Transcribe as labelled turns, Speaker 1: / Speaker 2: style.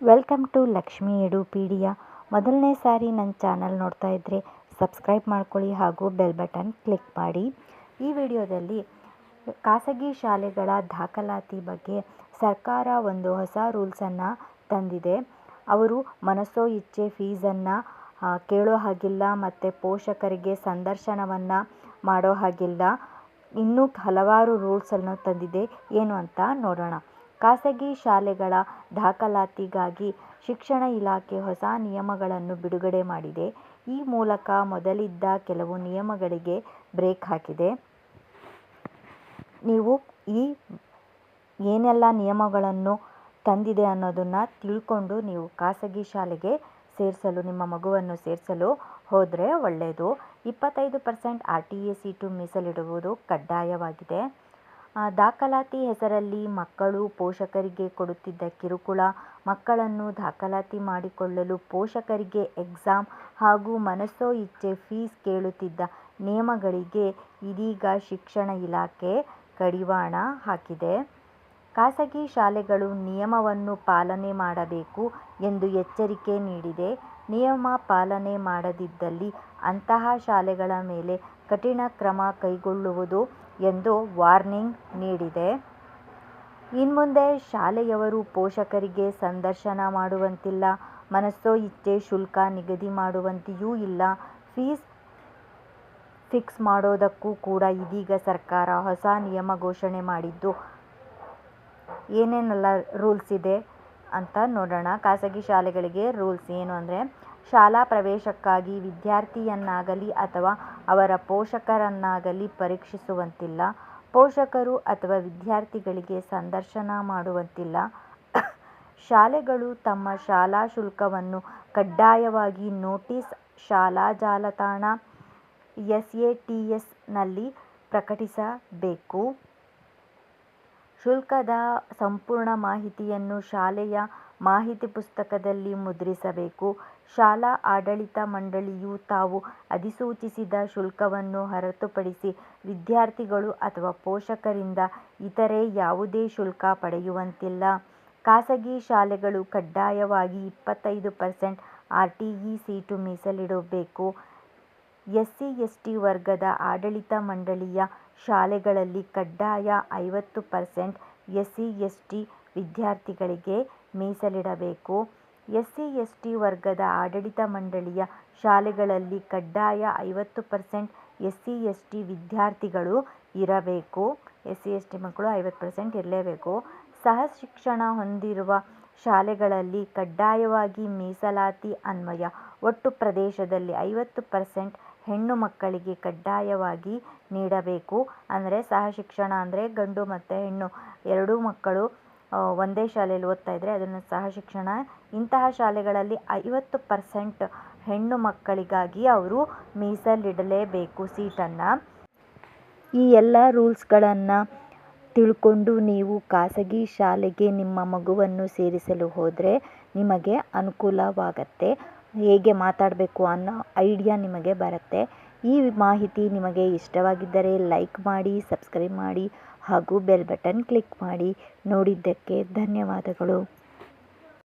Speaker 1: Welcome to Lakshmi ಎಡುಪೀಡಿಯಾ. ಮೊದಲನೇ ಸಾರಿ ನನ್ನ ಚಾನಲ್ ನೋಡ್ತಾ ಇದ್ದರೆ ಸಬ್ಸ್ಕ್ರೈಬ್ ಮಾಡ್ಕೊಳ್ಳಿ ಹಾಗೂ ಬೆಲ್ ಬಟನ್ ಕ್ಲಿಕ್ ಮಾಡಿ. ಈ ವಿಡಿಯೋದಲ್ಲಿ ಖಾಸಗಿ ಶಾಲೆಗಳ ದಾಖಲಾತಿ ಬಗ್ಗೆ ಸರ್ಕಾರ ಒಂದು ಹೊಸ ರೂಲ್ಸನ್ನು ತಂದಿದೆ. ಅವರು ಮನಸ್ಸೋ ಇಚ್ಛೆ ಫೀಸನ್ನು ಕೇಳೋ ಹಾಗಿಲ್ಲ ಮತ್ತು ಪೋಷಕರಿಗೆ ಸಂದರ್ಶನವನ್ನು ಮಾಡೋ ಹಾಗಿಲ್ಲ. ಇನ್ನೂ ಹಲವಾರು ರೂಲ್ಸನ್ನು ತಂದಿದೆ. ಏನು ಅಂತ ನೋಡೋಣ. ಖಾಸಗಿ ಶಾಲೆಗಳ ದಾಖಲಾತಿಗಾಗಿ ಶಿಕ್ಷಣ ಇಲಾಖೆ ಹೊಸ ನಿಯಮಗಳನ್ನು ಬಿಡುಗಡೆ ಮಾಡಿದೆ. ಈ ಮೂಲಕ ಮೊದಲಿದ್ದ ಕೆಲವು ನಿಯಮಗಳಿಗೆ ಬ್ರೇಕ್ ಹಾಕಿದೆ. ನೀವು ಈ ಏನೆಲ್ಲ ನಿಯಮಗಳನ್ನು ತಂದಿದೆ ಅನ್ನೋದನ್ನು ತಿಳ್ಕೊಂಡು ನೀವು ಖಾಸಗಿ ಶಾಲೆಗೆ ಸೇರಿಸಲು, ನಿಮ್ಮ ಮಗುವನ್ನು ಸೇರಿಸಲು ಹೋದರೆ ಒಳ್ಳೆಯದು ಇಪ್ಪತ್ತೈದು percent R T A seat ಮೀಸಲಿಡುವುದು ಕಡ್ಡಾಯವಾಗಿದೆ. ದಾಖಲಾತಿ ಹೆಸರಲ್ಲಿ ಮಕ್ಕಳು ಪೋಷಕರಿಗೆ ಕೊಡುತ್ತಿದ್ದ ಕಿರುಕುಳ, ಮಕ್ಕಳನ್ನು ದಾಖಲಾತಿ ಮಾಡಿಕೊಳ್ಳಲು ಪೋಷಕರಿಗೆ ಎಕ್ಸಾಮ್ ಹಾಗೂ ಮನಸೋ ಇಚ್ಛೆ ಫೀಸ್ ಕೇಳುತ್ತಿದ್ದ ನಿಯಮಗಳಿಗೆ ಇದೀಗ ಶಿಕ್ಷಣ ಇಲಾಖೆ ಕಡಿವಾಣ ಹಾಕಿದೆ. ಖಾಸಗಿ ಶಾಲೆಗಳು ನಿಯಮವನ್ನು ಪಾಲನೆ ಮಾಡಬೇಕು ಎಂದು ಎಚ್ಚರಿಕೆ ನೀಡಿದೆ. ನಿಯಮ ಪಾಲನೆ ಮಾಡದಿದ್ದಲ್ಲಿ ಅಂತಹ ಶಾಲೆಗಳ ಮೇಲೆ ಕಠಿಣ ಕ್ರಮ ಕೈಗೊಳ್ಳುವುದು ಎಂದು ವಾರ್ನಿಂಗ್ ನೀಡಿದೆ. ಇನ್ಮುಂದೆ ಶಾಲೆಯವರು ಪೋಷಕರಿಗೆ ಸಂದರ್ಶನ ಮಾಡುವಂತಿಲ್ಲ. ಮನಸೋ ಇಚ್ಛೆ ಶುಲ್ಕ ನಿಗದಿ ಮಾಡುವಂತೆಯೂ ಇಲ್ಲ. ಫೀಸ್ ಫಿಕ್ಸ್ ಮಾಡೋದಕ್ಕೂ ಕೂಡ ಇದೀಗ ಸರ್ಕಾರ ಹೊಸ ನಿಯಮ ಘೋಷಣೆ ಮಾಡಿದ್ದು. ಏನೇನೆಲ್ಲ ರೂಲ್ಸ್ ಇದೆ ಅಂತ ನೋಡೋಣ. ಖಾಸಗಿ ಶಾಲೆಗಳಿಗೆ ರೂಲ್ಸ್ ಏನು ಅಂದರೆ ಶಾಲಾ ಪ್ರವೇಶಕ್ಕಾಗಿ ವಿದ್ಯಾರ್ಥಿಯನ್ನಾಗಲಿ ಅಥವಾ ಅವರ ಪೋಷಕರನ್ನಾಗಲಿ ಪರೀಕ್ಷಿಸುವಂತಿಲ್ಲ, ಪೋಷಕರು ಅಥವಾ ವಿದ್ಯಾರ್ಥಿಗಳಿಗೆ ಸಂದರ್ಶನ ಮಾಡುವಂತಿಲ್ಲ. ಶಾಲೆಗಳು ತಮ್ಮ ಶಾಲಾ ಶುಲ್ಕವನ್ನು ಕಡ್ಡಾಯವಾಗಿ ನೋಟಿಸ್ ಶಾಲಾ ಜಾಲತಾಣ ಎಸ್ ಎ ಟಿ ಎಸ್ನಲ್ಲಿ ಪ್ರಕಟಿಸಬೇಕು. ಶುಲ್ಕದ ಸಂಪೂರ್ಣ ಮಾಹಿತಿಯನ್ನು ಶಾಲೆಯ ಮಾಹಿತಿ ಪುಸ್ತಕದಲ್ಲಿ ಮುದ್ರಿಸಬೇಕು. ಶಾಲಾ ಆಡಳಿತ ಮಂಡಳಿಯು ತಾವು ಅಧಿಸೂಚಿಸಿದ ಶುಲ್ಕವನ್ನು ಹೊರತುಪಡಿಸಿ ವಿದ್ಯಾರ್ಥಿಗಳು ಅಥವಾ ಪೋಷಕರಿಂದ ಇತರೆ ಯಾವುದೇ ಶುಲ್ಕ ಪಡೆಯುವಂತಿಲ್ಲ. ಖಾಸಗಿ ಶಾಲೆಗಳು ಕಡ್ಡಾಯವಾಗಿ ಇಪ್ಪತ್ತೈದು percent R T E seat ಮೀಸಲಿಡಬೇಕು. ಎಸ್ಸಿ ಎಸ್ಟಿ ವರ್ಗದ ಆಡಳಿತ ಮಂಡಳಿಯ ಶಾಲೆಗಳಲ್ಲಿ ಕಡ್ಡಾಯ ಐವತ್ತು ಪರ್ಸೆಂಟ್ ಎಸ್ಸಿ ಎಸ್ಟಿ ವಿದ್ಯಾರ್ಥಿಗಳಿಗೆ ಮೀಸಲಿಡಬೇಕು. ಎಸ್ಸಿ ಎಸ್ಟಿ ವರ್ಗದ ಆಡಳಿತ ಮಂಡಳಿಯ ಶಾಲೆಗಳಲ್ಲಿ ಕಡ್ಡಾಯ ಐವತ್ತು ಪರ್ಸೆಂಟ್ ಎಸ್ಸಿ ಎಸ್ಟಿ ವಿದ್ಯಾರ್ಥಿಗಳು ಇರಬೇಕು. ಎಸ್ಸಿ ಎಸ್ಟಿ ಮಕ್ಕಳು ಐವತ್ತು ಪರ್ಸೆಂಟ್ ಇರಲೇಬೇಕು. ಸಹ ಶಿಕ್ಷಣ ಹೊಂದಿರುವ ಶಾಲೆಗಳಲ್ಲಿ ಕಡ್ಡಾಯವಾಗಿ ಮೀಸಲಾತಿ ಅನ್ವಯ. ಒಟ್ಟು ಪ್ರದೇಶದಲ್ಲಿ ಐವತ್ತು ಪರ್ಸೆಂಟ್ ಹೆಣ್ಣು ಮಕ್ಕಳಿಗೆ ಕಡ್ಡಾಯವಾಗಿ ನೀಡಬೇಕು. ಅಂದರೆ ಸಹ ಶಿಕ್ಷಣ ಅಂದರೆ ಗಂಡು ಮತ್ತು ಹೆಣ್ಣು ಎರಡೂ ಮಕ್ಕಳು ಒಂದೇ ಶಾಲೆಯಲ್ಲಿ ಓದ್ತಾ ಇದ್ದರೆ ಅದನ್ನು ಸಹ ಶಿಕ್ಷಣ. ಇಂತಹ ಶಾಲೆಗಳಲ್ಲಿ ಐವತ್ತು ಪರ್ಸೆಂಟ್ ಹೆಣ್ಣು ಮಕ್ಕಳಿಗಾಗಿ ಅವರು ಮೀಸಲಿಡಲೇಬೇಕು ಸೀಟನ್ನು. ಈ ಎಲ್ಲ ರೂಲ್ಸ್ಗಳನ್ನು ತಿಳ್ಕೊಂಡು ನೀವು ಖಾಸಗಿ ಶಾಲೆಗೆ ನಿಮ್ಮ ಮಗುವನ್ನು ಸೇರಿಸಲು ಹೋದರೆ ನಿಮಗೆ ಅನುಕೂಲವಾಗತ್ತೆ. ಹೇಗೆ ಮಾತಾಡಬೇಕು ಅನ್ನೋ ಐಡಿಯಾ ನಿಮಗೆ ಬರುತ್ತೆ. ಈ ಮಾಹಿತಿ ನಿಮಗೆ ಇಷ್ಟವಾಗಿದ್ದರೆ ಲೈಕ್ ಮಾಡಿ, ಸಬ್ಸ್ಕ್ರೈಬ್ ಮಾಡಿ ಹಾಗೂ ಬೆಲ್ ಬಟನ್ ಕ್ಲಿಕ್ ಮಾಡಿ ನೋಡಿದ್ದಕ್ಕೆ ಧನ್ಯವಾದಗಳು.